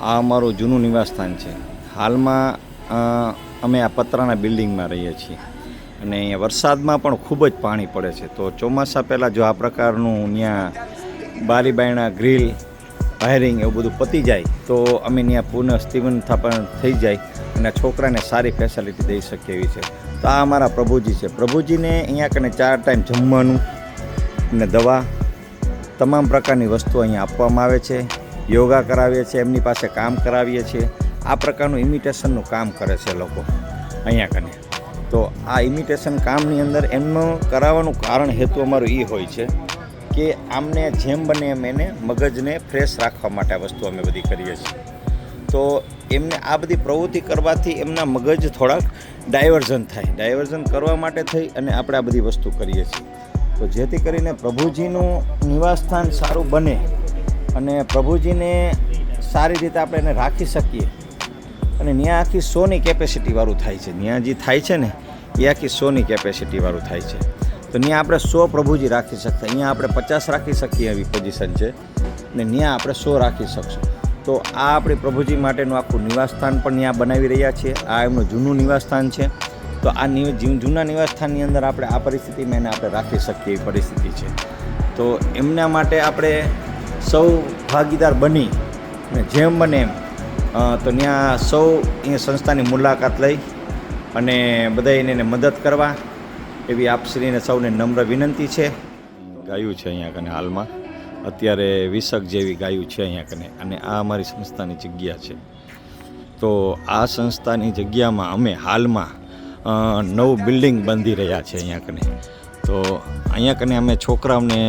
આ અમારું જૂનું નિવાસસ્થાન છે. હાલમાં અમે આ પતરાના બિલ્ડિંગમાં રહીએ છીએ. અને અહીંયા વરસાદમાં પણ ખૂબ જ પાણી પડે છે. તો ચોમાસા પહેલાં જો આ પ્રકારનું ત્યાં બારી બાયણા ગ્રીલ, વાયરિંગ એવું બધું પતી જાય, તો અમે ત્યાં પુનઃ સ્થિવન સ્થાપન થઈ જાય અને છોકરાને સારી ફેસિલિટી દઈ શકીએ એવી છે. તો આ અમારા પ્રભુજી છે. પ્રભુજીને અહીંયા કને ચાર ટાઈમ જમવાનું અને દવા, તમામ પ્રકારની વસ્તુ અહીંયા આપવામાં આવે છે. યોગા કરાવીએ છીએ, એમની પાસે કામ કરાવીએ છીએ. આ પ્રકારનું ઇમિટેશનનું કામ કરે છે લોકો અહીંયા કને. તો આ ઇમિટેશન કામની અંદર એમનું કરાવવાનું કારણ હેતુ અમારું એ હોય છે કે આમને જેમ બને એમ એને મગજને ફ્રેશ રાખવા માટે આ વસ્તુ અમે બધી કરીએ છીએ. તો એમને આ બધી પ્રવૃત્તિ કરવાથી એમના મગજ થોડાક ડાયવર્ઝન થાય. ડાયવર્ઝન કરવા માટે થઈ અને આપણે આ બધી વસ્તુ કરીએ છીએ. તો જેથી કરીને પ્રભુજીનું નિવાસસ્થાન સારું બને અને પ્રભુજીને સારી રીતે આપણે એને રાખી શકીએ. અને ત્યાં આખી સોની કેપેસિટીવાળું થાય છે. ત્યાં જે થાય છે ને, એ આખી સોની કેપેસિટીવાળું થાય છે. તો ત્યાં આપણે સો પ્રભુજી રાખી શકતા. અહીંયા આપણે પચાસ રાખી શકીએ એવી પોઝિશન છે. ને ત્યાં આપણે સો રાખી શકશું. તો આ આપણે પ્રભુજી માટેનું આખું નિવાસસ્થાન પણ ત્યાં બનાવી રહ્યા છીએ. આ એમનું જૂનું નિવાસસ્થાન છે. તો આ જૂના નિવાસસ્થાનની અંદર આપણે આ પરિસ્થિતિમાં એને આપણે રાખી શકીએ એવી પરિસ્થિતિ છે. તો એમના માટે આપણે સૌ ભાગીદાર બની અને જેમ બને એમ. તો ત્યાં સૌ એ સંસ્થાની મુલાકાત લઈ અને બધાને એને મદદ કરવા એવી આપશ્રીને સૌને નમ્ર વિનંતી છે. ગાયું છે અહીંયા કને હાલમાં. અત્યારે વીસક જેવી ગાયું છે અહીંયા કને. અને આ અમારી સંસ્થાની જગ્યા છે. તો આ સંસ્થાની જગ્યામાં અમે હાલમાં નવું બિલ્ડિંગ બાંધી રહ્યા છે અહીંયા કને. તો અહીંયા કને અમે છોકરાઓને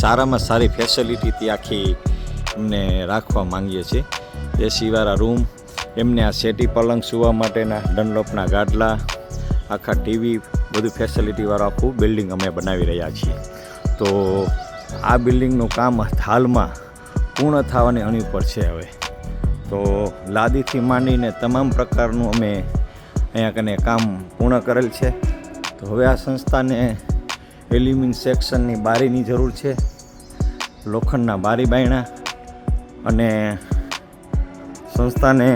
સારામાં સારી ફેસિલિટીથી આખી એમને રાખવા માંગીએ છીએ. એસીવાળા રૂમ એમને આ સેટી પલંગ સૂવા માટેના, ડનલોપના ગાડલા, આખા ટીવી બધું ફેસિલિટીવાળું આખું બિલ્ડિંગ અમે બનાવી રહ્યા છીએ. તો આ બિલ્ડિંગનું કામ હાલમાં પૂર્ણ થવાની અણી પર છે હવે. તો લાદીથી માંડીને તમામ પ્રકારનું અમે અહીંયા કને કામ પૂર્ણ કરેલ છે. તો હવે આ સંસ્થાને એલ્યુમિન સેક્શનની બારીની જરૂર છે, લોખંડના બારી બાયણા અને સંસ્થાને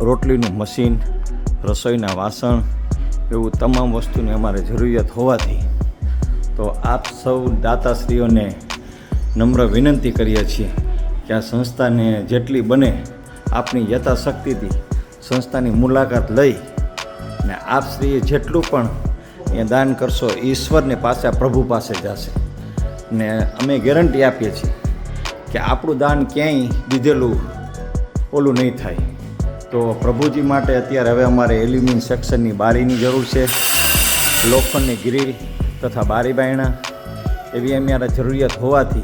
રોટલીનું મશીન, રસોઈના વાસણ એવું તમામ વસ્તુની અમારે જરૂરિયાત હોવાથી તો આપ સૌ દાતાશ્રીઓને નમ્ર વિનંતી કરીએ છીએ કે આ સંસ્થાને જેટલી બને આપની યથાશક્તિથી સંસ્થાની મુલાકાત લઈ ને આપશ્રીએ જેટલું પણ એ દાન કરશો ઈશ્વરને પાસે પ્રભુ પાસે જશે. ને અમે ગેરંટી આપીએ છીએ કે આપણું દાન ક્યાંય દીધેલું ઓલું નહીં થાય. તો પ્રભુજી માટે અત્યારે હવે અમારે એલ્યુમિન સેક્શનની બારીની જરૂર છે. લોખંડની ગ્રીલ તથા બારી બાયણા એવી અમારા જરૂરિયાત હોવાથી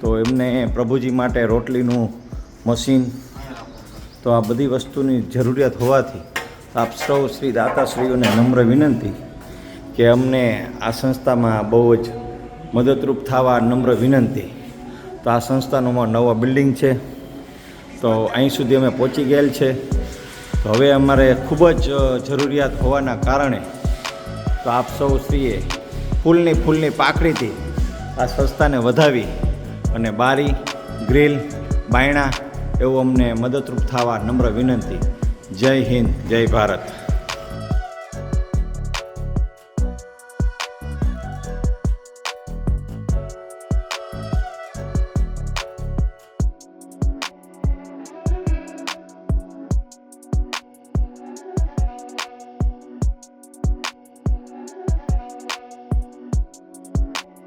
તો એમને પ્રભુજી માટે રોટલીનું મશીન તો આ બધી વસ્તુની જરૂરિયાત હોવાથી આપ સૌ શ્રી દાતાશ્રીઓને નમ્ર વિનંતી કે અમને આ સંસ્થામાં બહુ જ મદદરૂપ થવા નમ્ર વિનંતી. તો આ સંસ્થાનું નવો બિલ્ડિંગ છે. તો અહીં સુધી અમે પહોંચી ગયેલ છે. તો હવે અમારે ખૂબ જ જરૂરિયાત હોવાના કારણે તો આપ સૌ શ્રીએ ફૂલની ફૂલની પાકડીથી આ સંસ્થાને વધાવી અને બારી, ગ્રીલ, બાયણા એવું અમને મદદરૂપ થવા નમ્ર વિનંતી. જય હિન્દ, જય ભારત.